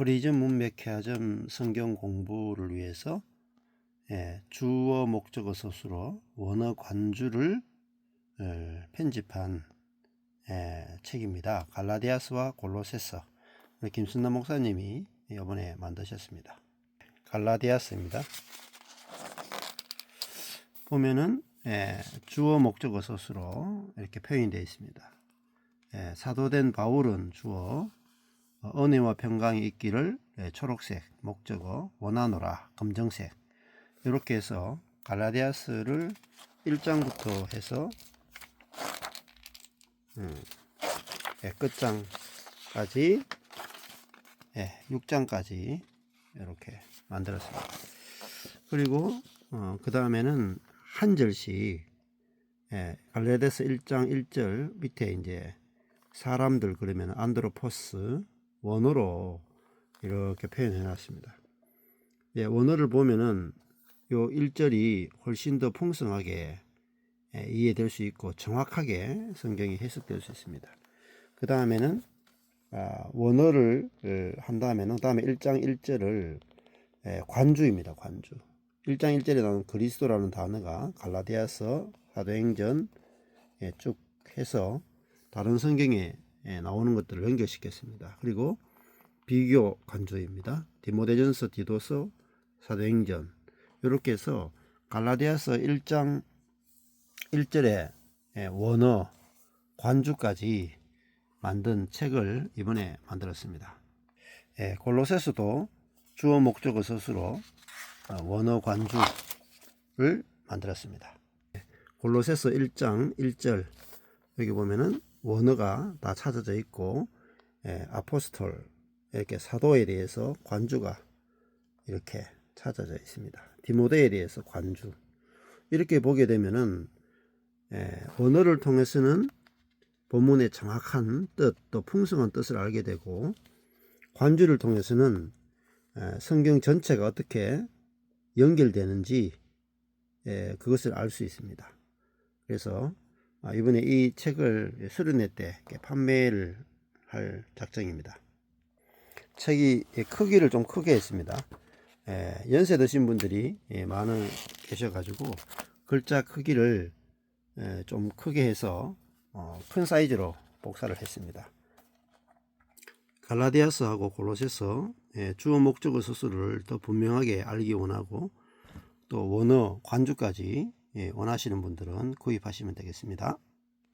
프리즘 문맥회화점 성경 공부를 위해서 예, 주어 목적어 서술어 원어 관주를 어, 편집한 예, 책입니다. 갈라디아스와 골로새서 우리 김순남 목사님이 이번에 만드셨습니다. 갈라디아스입니다. 보면은 예, 주어 목적어 서술어 이렇게 표현이 되어 있습니다. 예, 사도된 바울은 주어 어, 은혜와 평강이 있기를 예, 초록색 목적어 원하노라 검정색 이렇게 해서 갈라디아스를 1장부터 해서 음, 예, 끝장까지 예, 6장까지 이렇게 만들었습니다. 그리고 어, 그 다음에는 한 절씩 예, 갈라디아스 1장 1절 밑에 이제 사람들 그러면 안드로포스 원어로 이렇게 표현해 놨습니다. 예, 원어를 보면은 요 1절이 훨씬 더 풍성하게 예, 이해될 수 있고 정확하게 성경이 해석될 수 있습니다. 그 다음에는 아, 원어를 어, 한 다음에는 그 다음에 1장 1절을 예, 관주입니다. 관주. 1장 1절에 나오는 그리스도라는 단어가 갈라디아서 사도행전 예, 쭉 해서 다른 성경에 예, 나오는 것들을 연결시켰습니다. 그리고 비교 관조입니다. 디모데전서, 디도서, 사도행전 이렇게 해서 갈라디아서 1장 1절에 예, 원어 관주까지 만든 책을 이번에 만들었습니다. 예, 골로새서도 주어 목적어 서술로 어, 원어 관주를 만들었습니다. 예, 골로새서 1장 1절 여기 보면은 원어가 다 찾아져 있고 예, 아포스톨 이렇게 사도에 대해서 관주가 이렇게 찾아져 있습니다. 디모데에 대해서 관주 이렇게 보게 되면은 예, 언어를 통해서는 본문의 정확한 뜻 또 풍성한 뜻을 알게 되고 관주를 통해서는 예, 성경 전체가 어떻게 연결되는지 예, 그것을 알 수 있습니다. 그래서 아, 이번에 이 책을 수련회 때 판매를 할 작정입니다. 책이 크기를 좀 크게 했습니다. 예, 연세 드신 분들이 예, 많은 계셔가지고 글자 크기를 예, 좀 크게 해서 어, 큰 사이즈로 복사를 했습니다. 갈라디아스하고 골로새서 예, 주어 목적어 서술을 더 분명하게 알기 원하고 또 원어 관주까지 예, 원하시는 분들은 구입하시면 되겠습니다.